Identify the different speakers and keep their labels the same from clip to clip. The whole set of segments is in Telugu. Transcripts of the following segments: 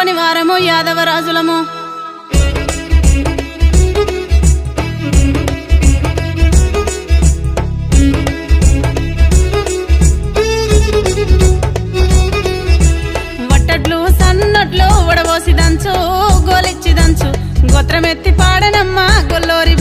Speaker 1: తప్పని వారము యాదవరాజులము. వట్టట్లు సన్నట్లు ఉడబోసి దంచు గోలిచ్చి దంచు. గోత్రమెత్తి పాడనమ్మా గొల్లోరి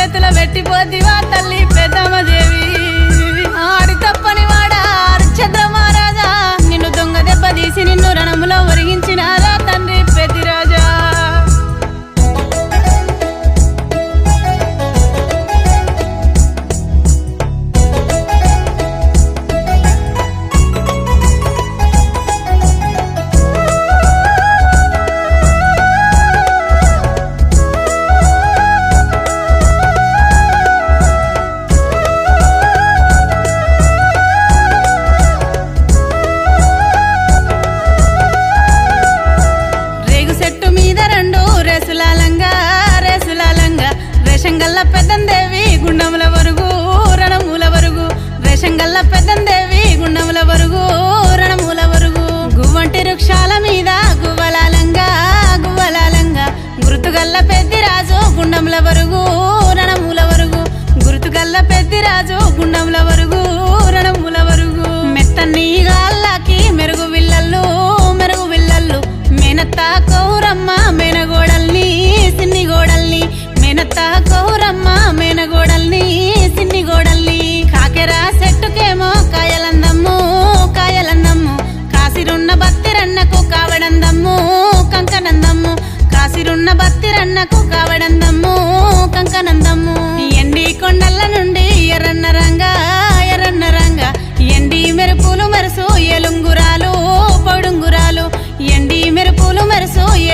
Speaker 1: చేతుల పెట్టిపోతివా తల్లి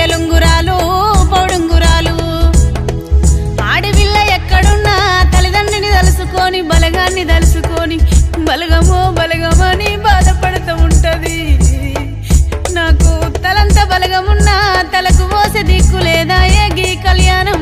Speaker 1: లంగురాలు పొడుంగురాలు ఆడపిల్ల ఎక్కడున్నా తల్లిదండ్రిని తలుసుకొని బలగాన్ని తలుసుకొని బలగమో బలగమని బాధపడుతూ ఉంటది. నాకు తలంత బలగమున్నా తలకు పోసే దిక్కు లేదా ఏ గీ కళ్యాణం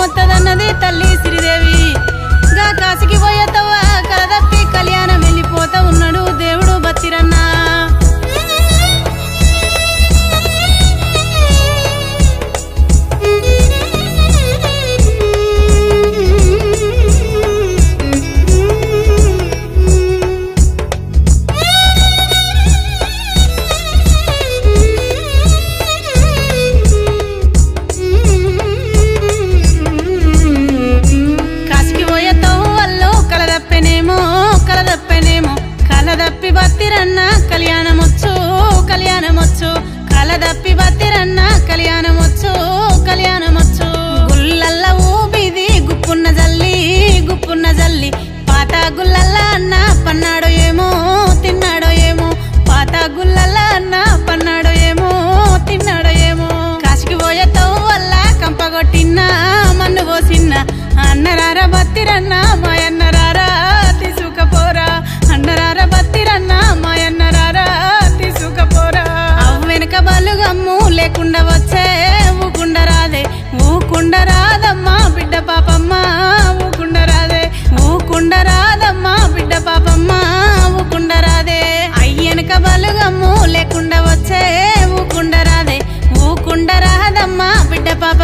Speaker 1: వస్తుందన్నది తల్లి శ్రీదేవి ఇంకా కాశీకి పోయే బత్తిరన్న మాయన్నరారా తీసుకపోరా. అన్నరారా బత్తిరన్న మాయన్నరారా వెనక బలుగమ్ము లేకుండా వచ్చే ఊకుండా రాదే. ఊకుండా రాదమ్మా బిడ్డ పాపమ్మ ఊకుండా రాదే. ఊకుండా రాదమ్మా బిడ్డ పాపమ్మ ఊకుండా రాదే. అయ్యనక బలుగమ్ము లేకుండా వచ్చే ఊకుండా రాదే. ఊకుండా రాదమ్మా బిడ్డ పాప